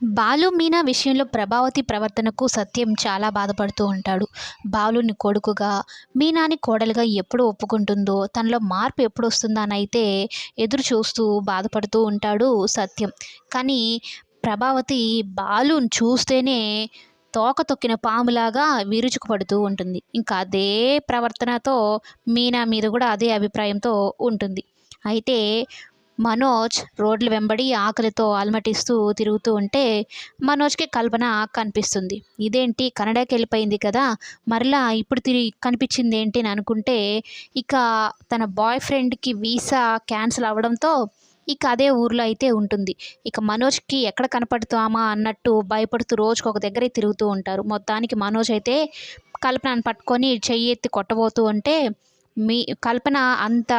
బాలు మీనా విషయంలో ప్రభావతి ప్రవర్తనకు సత్యం చాలా బాధపడుతూ ఉంటాడు. బాలుని కొడుకుగా మీనాని కోడలుగా ఎప్పుడు ఒప్పుకుంటుందో తనలో మార్పు ఎప్పుడు వస్తుందా అని అయితే ఎదురు చూస్తూ బాధపడుతూ ఉంటాడు సత్యం. కానీ ప్రభావతి బాలుని చూస్తేనే తోక తొక్కిన పాములాగా విరుచుకుపడుతూ ఉంటుంది. ఇంకా అదే ప్రవర్తనతో మీనా మీద కూడా అదే అభిప్రాయంతో ఉంటుంది. అయితే మనోజ్ రోడ్ల వెంబడి ఆకలితో అలమటిస్తూ తిరుగుతూ ఉంటే మనోజ్కి కల్పన కనిపిస్తుంది. ఇదేంటి? కన్నడకి వెళ్ళిపోయింది కదా? మరలా ఇప్పుడు తిరిగి కనిపించింది ఏంటి అని అనుకుంటే ఇక తన బాయ్ ఫ్రెండ్కి వీసా క్యాన్సిల్ అవ్వడంతో ఇక అదే ఊర్లో అయితే ఉంటుంది. ఇక మనోజ్కి ఎక్కడ కనపడుతామా అన్నట్టు భయపడుతూ రోజుకు ఒక దగ్గరే తిరుగుతూ ఉంటారు. మొత్తానికి మనోజ్ అయితే కల్పనను పట్టుకొని చెయ్యి ఎత్తి కొట్టబోతూ ఉంటే మీ కల్పన అంత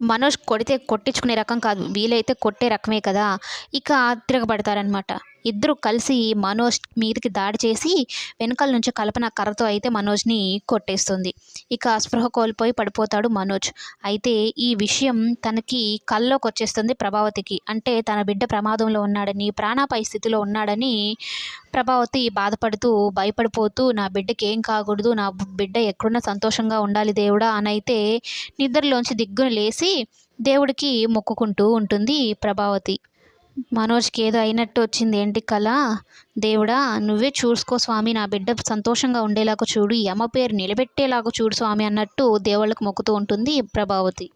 మనోజ్ కొడితే కొట్టించుకునే రకం కాదు. వీలైతే కొట్టే రకమే కదా. ఇక తిరగబడతారనమాట ఇద్దరు కలిసి మనోజ్ మీదకి దాడి చేసి వెనకాల నుంచి కల్పన కర్రతో అయితే మనోజ్ని కొట్టేస్తుంది. ఇక స్పృహ కోల్పోయి పడిపోతాడు మనోజ్. అయితే ఈ విషయం తనకి కల్లోకి వచ్చేస్తుంది ప్రభావతికి. అంటే తన బిడ్డ ప్రమాదంలో ఉన్నాడని ప్రాణాపాయ స్థితిలో ఉన్నాడని ప్రభావతి బాధపడుతూ భయపడిపోతూ నా బిడ్డకి ఏం కాకూడదు నా బిడ్డ ఎక్కడున్నా సంతోషంగా ఉండాలి దేవుడా అని అయితే నిద్రలోంచి దిగ్గున లేచి దేవుడికి మొక్కుకుంటూ ఉంటుంది ప్రభావతి. మనోజ్కి ఏదో అయినట్టు వచ్చింది. ఏంటి కళ? దేవుడా నువ్వే చూసుకో స్వామి నా బిడ్డ సంతోషంగా ఉండేలాగా చూడు ఈ అమ్మ పేరు నిలబెట్టేలాగా చూడు స్వామి అన్నట్టు దేవుళ్ళకు మొక్కుతూ ఉంటుంది ప్రభావతి.